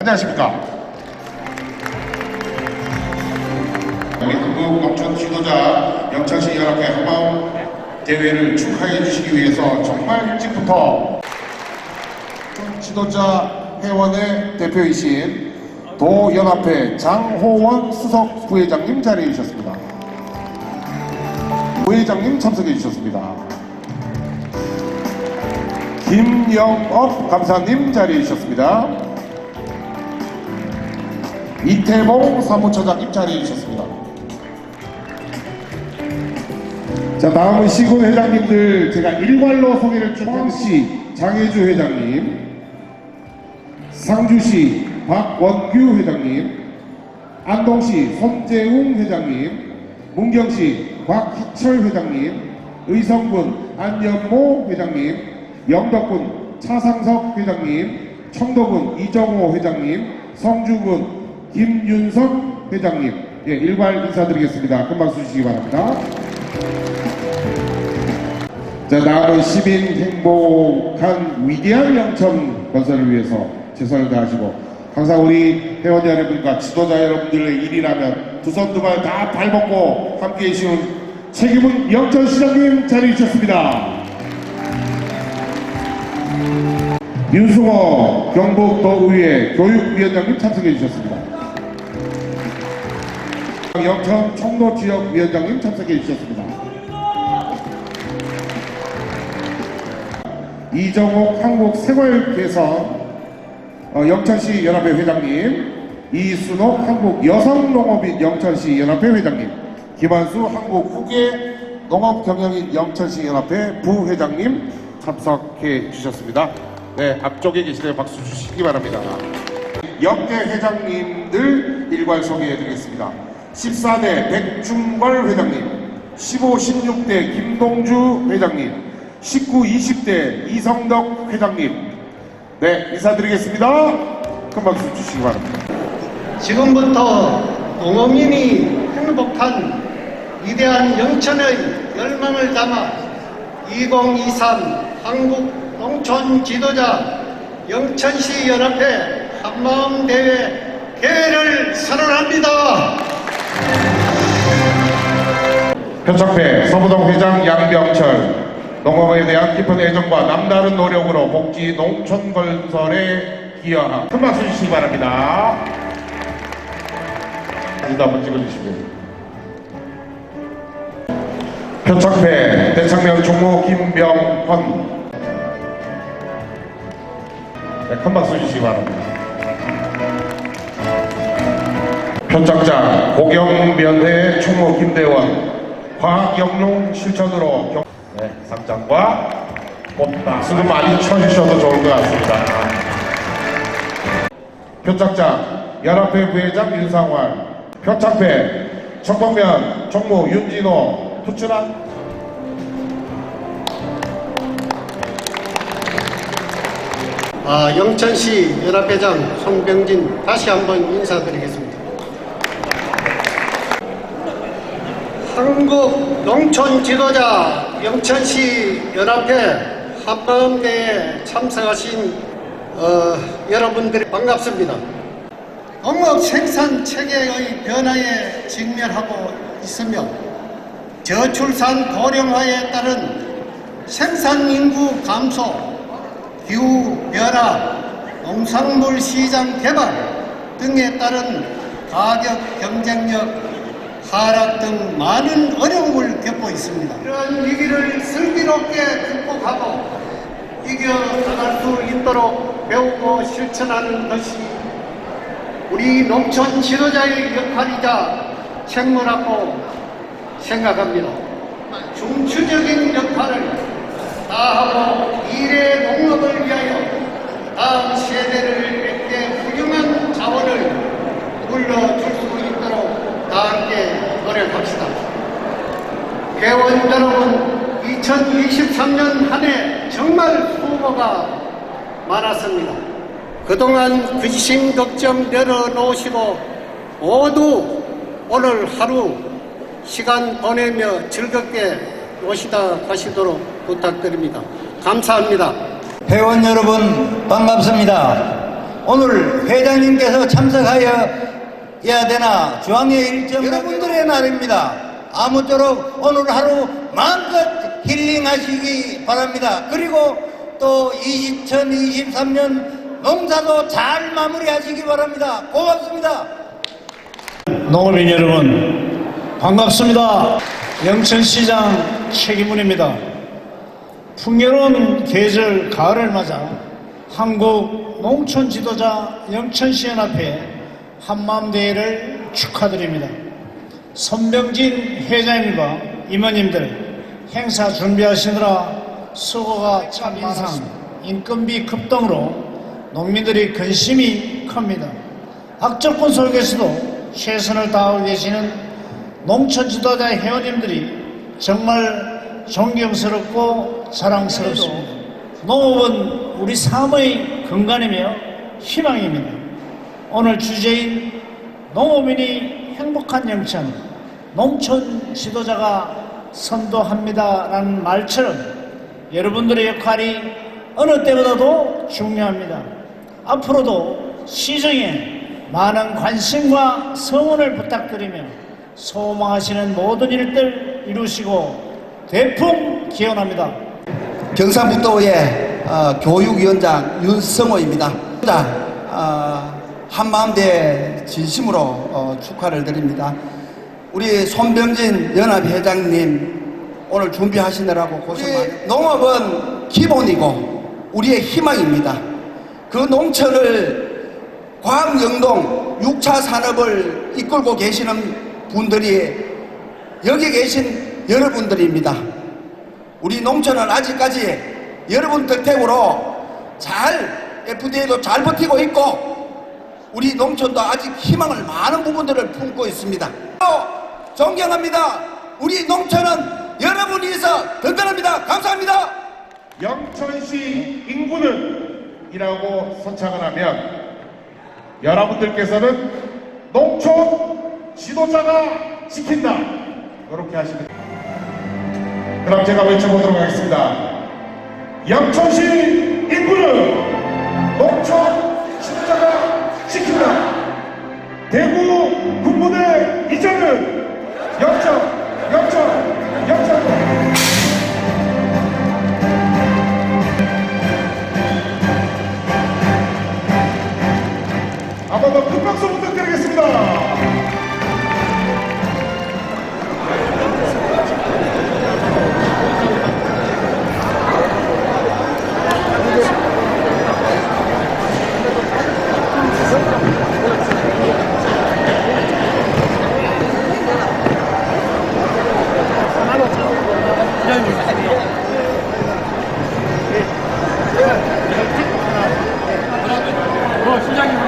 안녕하십니까. 우리 한국 농촌 지도자 영창시 연합회 한마음 대회를 축하해 주시기 위해서 정말 일찍부터 지도자 회원의 대표이신 도연합회 장호원 수석 부회장님 자리해 주셨습니다. 부회장님 참석해 주셨습니다. 김영업 감사님 자리해 주셨습니다. 이태봉 사무처장님 자리해 주셨습니다. 자 다음은 시군 회장님들 제가 일괄로 소개를 중앙시 장혜주 회장님, 상주시 박원규 회장님, 안동시 손재웅 회장님, 문경시 곽희철 회장님, 의성군 안연모 회장님, 영덕군 차상석 회장님, 청도군 이정호 회장님, 성주군 김윤석 회장님, 예, 일괄 인사드리겠습니다. 금방 주시기 바랍니다. 자, 다음은 시민 행복한 위대한 영천 건설을 위해서 최선을 다하시고 항상 우리 회원 여러분과 지도자 여러분들의 일이라면 두 손 두 발 다 발벗고 함께 해주신 책임은 영천 시장님 자리해 주셨습니다. 윤승호 경북도의회 교육위원장님 참석해 주셨습니다. 영천 총로지역 위원장님 참석해 주셨습니다. 이정옥 한국 생활 개선 어, 영천시 연합회 회장님, 이순옥 한국 여성농업인 영천시 연합회 회장님, 김한수 한국 후계 농업경영인 영천시 연합회 부회장님 참석해 주셨습니다. 네, 앞쪽에 계시는 박수 주시기 바랍니다. 역대 회장님들 일괄 소개해 드리겠습니다. 14대 백중걸 회장님, 15, 16대 김동주 회장님, 19, 20대 이성덕 회장님, 네, 인사드리겠습니다. 큰 박수 주시기 바랍니다. 지금부터 농업인이 행복한 위대한 영천의 열망을 담아 2023 한국 농촌 지도자 영천시 연합회 한마음 대회 개회를 선언합니다. 표창회 서부동 회장 양병철 농업에 대한 깊은 애정과 남다른 노력으로 복지 농촌 건설에 기여한 큰 박수 주시기 바랍니다. 사진도 한번 찍어주시고 표창회 대창면 총무 김병헌 네, 큰 박수 주시기 바랍니다. 표창장 고경면회 총무 김대원 과학영농 실천으로 경... 네, 상장과 꽃다 수고 많이 쳐주셔도 좋을 것 같습니다. 표창장 연합회 부회장 윤상환 표창회 청평면 총무 윤진호 투출한 아, 영천시 연합회장 송병진 다시 한번 인사드리겠습니다. 한국 농촌 지도자 영천시 연합회 한마음대에 참석하신 어, 여러분들이 반갑습니다. 농업 생산 체계의 변화에 직면하고 있으며 저출산 고령화에 따른 생산 인구 감소, 기후 변화, 농산물 시장 개발 등에 따른 가격 경쟁력 하락 등 많은 어려움을 겪고 있습니다. 이러한 위기를 슬기롭게 극복하고 이겨나갈 수 있도록 배우고 실천하는 것이 우리 농촌 지도자의 역할이자 책무라고 생각합니다. 중추적인 역할을 다하고 미래 농업을 위하여 다음 세대를에게 훌륭한 자원을 물려줄 수 있도록 다 함께 노력합시다. 회원 여러분, 2023년 한 해 정말 수고가 많았습니다. 그동안 근심 걱정 내려놓으시고 모두 오늘 하루 시간 보내며 즐겁게 노시다 가시도록 부탁드립니다. 감사합니다. 회원 여러분 반갑습니다. 오늘 회장님께서 참석하여야 되나 중앙회 일정 여러분들의 날입니다. 아무쪼록 오늘 하루 마음껏 힐링하시기 바랍니다. 그리고 또 2023년 농사도 잘 마무리하시기 바랍니다. 고맙습니다. 농업인 여러분 반갑습니다. 영천시장 최기문입니다. 풍요로운 계절 가을을 맞아 한국 농촌 지도자 영천시연합회 한마음대회를 축하드립니다. 손병진 회장님과 임원님들 행사 준비하시느라 수고가 참 인상, 인건비 급등으로 농민들이 근심이 큽니다. 악조건 속에서도 최선을 다하고 계시는 농촌 지도자 회원님들이 정말 존경스럽고 자랑스럽습니다. 농업은 우리 삶의 근간이며 희망입니다. 오늘 주제인 농업인이 행복한 영천, 농촌 지도자가 선도합니다라는 말처럼 여러분들의 역할이 어느 때보다도 중요합니다. 앞으로도 시정에 많은 관심과 성원을 부탁드리며 소망하시는 모든 일들 이루시고 대풍 기원합니다. 경상북도의 어, 교육위원장 윤성호입니다. 자, 어, 한마음대 진심으로 어, 축하를 드립니다. 우리 손병진 연합회장님 오늘 준비하시느라고 고생 많이 농업은 기본이고 우리의 희망입니다. 그 농촌을 과학 영동 6차 산업을 이끌고 계시는 분들이 여기 계신 여러분들입니다. 우리 농촌은 아직까지 여러분 덕택으로 잘 FDA도 잘 버티고 있고 우리 농촌도 아직 희망을 많은 부분들을 품고 있습니다. 또 존경합니다. 우리 농촌은 여러분이 있어 든든합니다. 감사합니다. 영천시 인구는 이라고 선창을 하면 여러분들께서는 농촌 지도자가 지킨다 이렇게 하시면 됩니다. 그럼 제가 외쳐보도록 하겠습니다. 영천시 한번 더큰 박수 부탁드리겠습니다. 어, 시장님